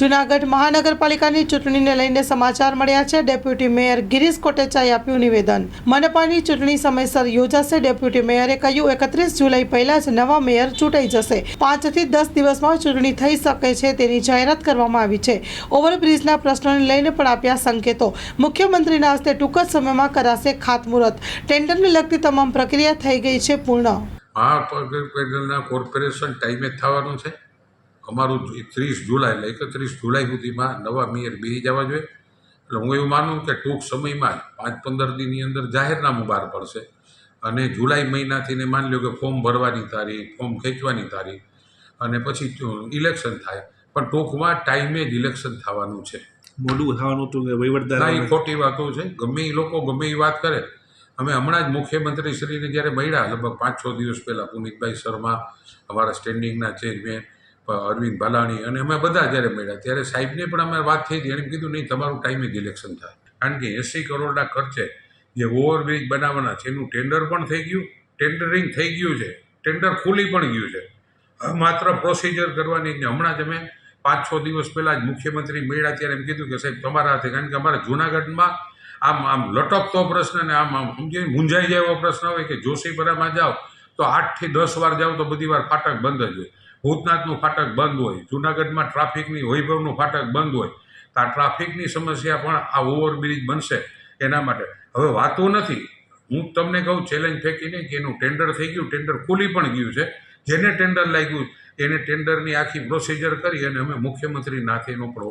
જૂનાગઢ મહાનગરપાલિકાની ચૂંટણીને લઈને સમાચાર મળ્યા છે. ડેપ્યુટી મેયર ગિરીશ કોટેચાએ આપ્યું નિવેદન. મનપાની ચૂંટણી સમયસર યોજાશે. ડેપ્યુટી મેયરે કહ્યું, એકત્રીસ જુલાઈ પહેલા જ નવા મેયર ચૂંટાઈ જશે. પાંચથી દસ દિવસમાં ચૂંટણી થઈ શકે છે તેની જાહેરાત કરવામાં આવી છે. ઓવરબ્રિજના પ્રશ્નોને લઈને પણ આપ્યા સંકેતો. મુખ્યમંત્રીના હસ્તે ટૂંક જ સમયમાં કરાશે ખાતમુહૂર્ત. ટેન્ડરને લગતી તમામ પ્રક્રિયા થઈ ગઈ છે પૂર્ણ. આ કોર્પોરેશન ટાઈમે થવાનું છે. અમારું ત્રીસ જુલાઈ એટલે એકત્રીસ જુલાઈ સુધીમાં નવા મેયર બેસી જવા જોઈએ. એટલે હું એવું માનું કે ટૂંક સમયમાં જ પાંચ પંદર દિનની અંદર જાહેરનામું બહાર પડશે. અને જુલાઈ મહિનાથી ને માની લો કે ફોર્મ ભરવાની તારીખ ફોર્મ ખેંચવાની તારીખ અને પછી ઇલેક્શન થાય. પણ ટૂંકમાં ટાઈમે જ ઇલેક્શન થવાનું છે. મોડું થવાનું હતું કે એ ખોટી વાતો છે. ગમે એ લોકો ગમે એ વાત કરે. અમે હમણાં જ મુખ્યમંત્રી શ્રીને જ્યારે મળ્યા લગભગ પાંચ છ દિવસ પહેલાં પુનિતભાઈ શર્મા અમારા સ્ટેન્ડિંગના ચેરમેન અરવિંદ ભાલાણી અને અમે બધા જ્યારે મળ્યા, ત્યારે સાહેબને પણ અમે વાત થઈ હતી. એને કીધું, નહીં, તમારું ટાઈમિંગ ઇલેક્શન થાય. કારણ કે એંસી કરોડના ખર્ચે જે ઓવરબ્રિજ બનાવવાના છે, એનું ટેન્ડર પણ થઈ ગયું ટેન્ડરિંગ થઈ ગયું છે ટેન્ડર ખુલી પણ ગયું છે. માત્ર પ્રોસિજર કરવાની ને, હમણાં જ અમે પાંચ છ દિવસ પહેલાં જ મુખ્યમંત્રી મળ્યા ત્યારે એમ કીધું કે, સાહેબ, તમારા હાથે, કારણ કે અમારા જૂનાગઢમાં આમ આમ લટકતો પ્રશ્ન ને આમ આમ સમજી મૂંઝાઈ જાય એવો પ્રશ્ન હોય કે, જોશીપરામાં જાઓ તો આઠથી દસ વાર જાઓ તો બધી વાર ફાટક બંધ જ હોય. ભૂતનાથનું ફાટક બંધ હોય, જૂનાગઢમાં ટ્રાફિકની વૈભવનું ફાટક બંધ હોય, તો આ ટ્રાફિકની સમસ્યા પણ આ ઓવરબ્રિજ બનશે એના માટે. હવે વાતો નથી. હું તમને કહું ચેલેન્જ ફેંકીને કે એનું ટેન્ડર થઈ ગયું ટેન્ડર ખુલી પણ ગયું છે. જેને ટેન્ડર લાગ્યું, એને ટેન્ડરની આખી પ્રોસિજર કરી અને અમે મુખ્યમંત્રી નાથે એનો પણ